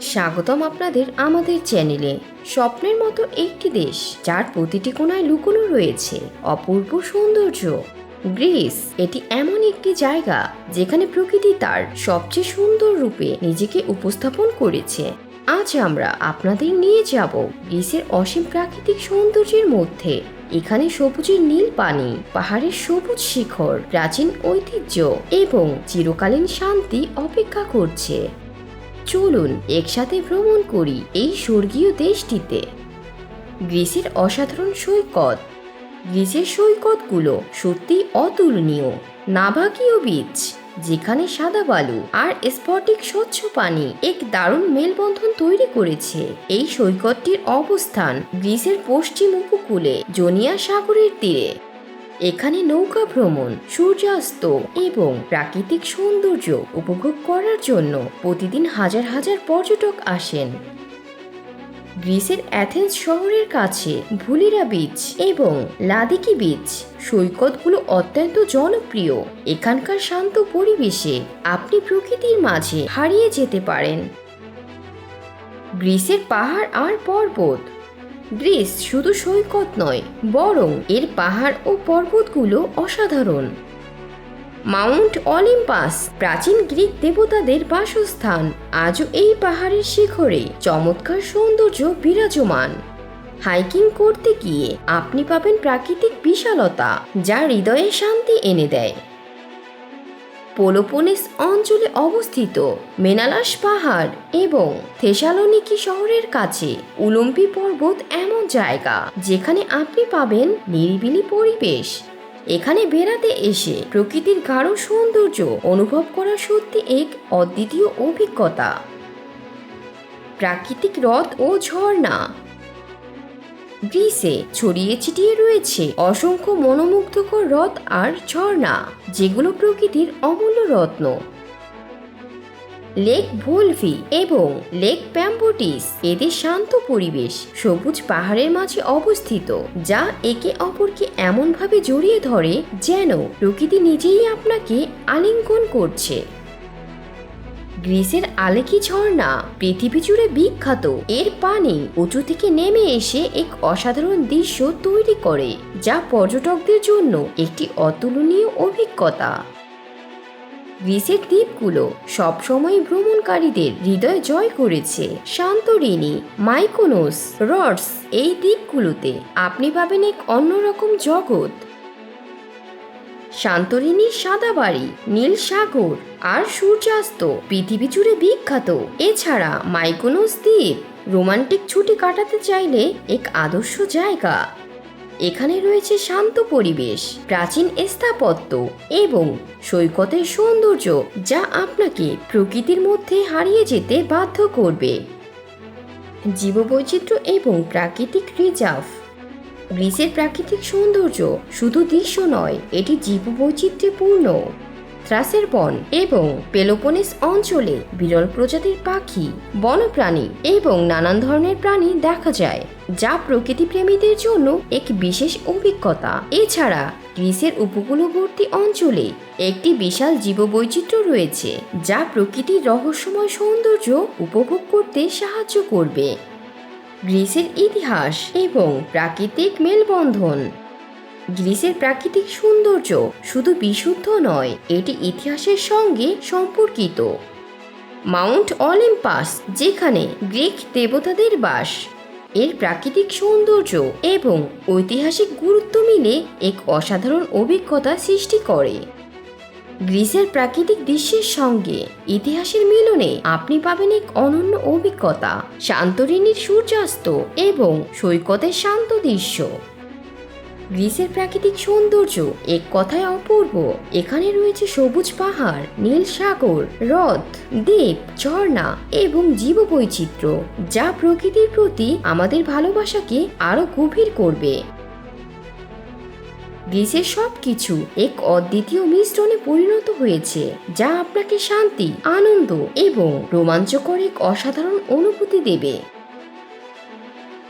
স্বাগতম আপনাদের আমাদের চ্যানেলে। স্বপ্নের মতো একটি দেশ, যার প্রতিটি কোণায় লুকোনো রয়েছে অপূর্ব সৌন্দর্য। গ্রিস, এটি এমন একটি জায়গা, যেখানে প্রকৃতি তার সবচেয়ে সুন্দর রূপে নিজেকে উপস্থাপন করেছে। আজ আমরা আপনাদের নিয়ে যাব গ্রিসের অসীম প্রাকৃতিক সৌন্দর্যের মধ্যে। এখানে সবুজের নীল পানি, পাহাড়ের সবুজ শিখর, প্রাচীন ঐতিহ্য এবং চিরকালীন শান্তি অপেক্ষা করছে। চলুন একসাথে ভ্রমণ করি এই স্বর্গীয় দেশটিতে। গ্রিসের অসাধারণ সৈকত। গ্রিসের সৈকতগুলো সত্যি অতুলনীয়। নাভাকীয় বীচ, যেখানে সাদা বালু আর স্পটিক স্বচ্ছ পানি এক দারুণ মেলবন্ধন তৈরি করেছে। এই সৈকতটির অবস্থান গ্রিসের পশ্চিম উপকূলে জনিয়া সাগরের তীরে। এখানে নৌকা ভ্রমণ, সূর্যাস্ত এবং প্রাকৃতিক সৌন্দর্য উপভোগ করার জন্য প্রতিদিন হাজার হাজার পর্যটক আসেন। গ্রিসের অ্যাথেন্স শহরের কাছে ভুলিরা বিচ এবং লাদিকি বিচ সৈকতগুলো অত্যন্ত জনপ্রিয়। এখানকার শান্ত পরিবেশে আপনি প্রকৃতির মাঝে হারিয়ে যেতে পারেন। গ্রিসের পাহাড় আর পর্বত গ্রিস শুধু সৈকত নয়, বরং এর পাহাড় ও পর্বতগুলো অসাধারণ। মাউন্ট অলিম্পাস, প্রাচীন গ্রিক দেবতাদের বাসস্থান, আজও এই পাহাড়ের শিখরে চমৎকার সৌন্দর্য বিরাজমান। হাইকিং করতে গিয়ে আপনি পাবেন প্রাকৃতিক বিশালতা, যা হৃদয়ে শান্তি এনে দেয়। পোলোপোনেস অঞ্চলে অবস্থিত মেনালাস পাহাড় এবং থেসালোনিকি শহরের কাছে উলম্পি পর্বত এমন জায়গা যেখানে আপনি পাবেন নিরিবিলি পরিবেশ। এখানে বেড়াতে এসে প্রকৃতির গাঢ় সৌন্দর্য অনুভব করা সত্যি এক অদ্বিতীয় অভিজ্ঞতা। প্রাকৃতিক হ্রদ ও ঝর্ণা গ্রিসে ছড়িয়ে ছিটিয়ে রয়েছে অসংখ্য মনোমুগ্ধকর হ্রদ আর ঝর্ণা, যেগুলো প্রকৃতির অমূল্য রত্ন। লেক ভোলভি এবং লেক প্যাম্বোটিস এদের শান্ত পরিবেশ, সবুজ পাহাড়ের মাঝে অবস্থিত, যা একে অপরকে এমনভাবে জড়িয়ে ধরে যেন প্রকৃতি নিজেই আপনাকে আলিঙ্গন করছে। গ্রিসের আলেকি ঝর্ণা পৃথিবী জুড়ে বিখ্যাত। এর পানি উঁচু থেকে নেমে এসে এক অসাধারণ দৃশ্য তৈরি করে, যা পর্যটকদের জন্য একটি অতুলনীয় অভিজ্ঞতা। গ্রিসের দ্বীপগুলো সবসময় ভ্রমণকারীদের হৃদয় জয় করেছে। শান্তরিনী মাইকোনোস, রডস এই দ্বীপগুলোতে আপনি পাবেন এক অন্যরকম জগৎ। শান্তরিনীর সাদা বাড়ি নীল সাগর আর সূর্যাস্ত, পৃথিবী জুড়ে বিখ্যাত। এছাড়া মাইকোনোস দ্বীপ, রোমান্টিক ছুটি কাটাতে চাইলে এক আদর্শ জায়গা। এখানে রয়েছে শান্ত পরিবেশ, প্রাচীন স্থাপত্য এবং সৈকতের সৌন্দর্য যা আপনাকে প্রকৃতির মধ্যে হারিয়ে যেতে বাধ্য করবে। জীববৈচিত্র্য এবং প্রাকৃতিক রিজার্ভ। গ্রিসের প্রাকৃতিক সৌন্দর্য শুধু দৃশ্য নয়, এটি জীববৈচিত্র্যে পূর্ণ থ্রাসের বন এবং পেলোপোনেস অঞ্চলে বিরল প্রজাতির পাখি বন্যপ্রাণী এবং নানান ধরনের প্রাণী দেখা যায়, যা প্রকৃতিপ্রেমীদের জন্য এক বিশেষ অভিজ্ঞতা। এছাড়া, গ্রিসের উপকূলবর্তী অঞ্চলে একটি বিশাল জীববৈচিত্র্য রয়েছে, যা প্রকৃতির রহস্যময় সৌন্দর্য উপভোগ করতে সাহায্য করবে। গ্রিসের ইতিহাস এবং প্রাকৃতিক মেলবন্ধন। গ্রিসের প্রাকৃতিক সৌন্দর্য শুধু বিশুদ্ধ নয়, এটি ইতিহাসের সঙ্গে সম্পর্কিত। মাউন্ট অলিম্পাস, যেখানে গ্রিক দেবতাদের বাস, এর প্রাকৃতিক সৌন্দর্য এবং ঐতিহাসিক গুরুত্ব মিলে এক অসাধারণ অভিজ্ঞতা সৃষ্টি করে। গ্রিসের প্রাকৃতিক দৃশ্যের সঙ্গে ইতিহাসের মিলনে আপনি পাবেন এক অনন্য অভিজ্ঞতা শান্তরিনীর সূর্যাস্ত এবং সৈকতের শান্ত দৃশ্য। গ্রিসের প্রাকৃতিক সৌন্দর্য এক কথায় অপূর্ব। এখানে রয়েছে সবুজ পাহাড়, নীল সাগর, হ্রদ, দ্বীপ, ঝর্ণা এবং জীববৈচিত্র্য, যা প্রকৃতির প্রতি আমাদের ভালোবাসাকে আরও গভীর করবে। গ্রিসের সব কিছু এক অদ্বিতীয় মিশ্রণে পরিণত হয়েছে, যা আপনাকে শান্তি, আনন্দ এবং রোমাঞ্চকর এক অসাধারণ অনুভূতি দেবে।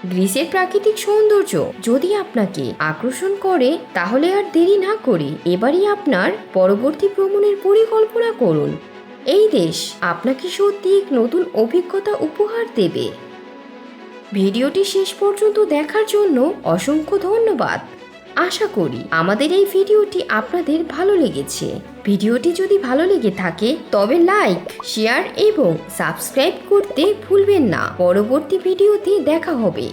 গ্রিসের প্রাকৃতিক সৌন্দর্য যদি আপনাকে আকর্ষণ করে, তাহলে আর দেরি না করে এবারই আপনার পরবর্তী ভ্রমণের পরিকল্পনা করুন। এই দেশ আপনাকে সত্যি এক নতুন অভিজ্ঞতা উপহার দেবে। ভিডিওটি শেষ পর্যন্ত দেখার জন্য অসংখ্য ধন্যবাদ। আশা করি আমাদের এই ভিডিওটি আপনাদের ভালো লেগেছে। ভিডিওটি যদি ভালো লেগে থাকে, তবে লাইক শেয়ার এবং সাবস্ক্রাইব করতে ভুলবেন না। পরবর্তী ভিডিওতে দেখা হবে।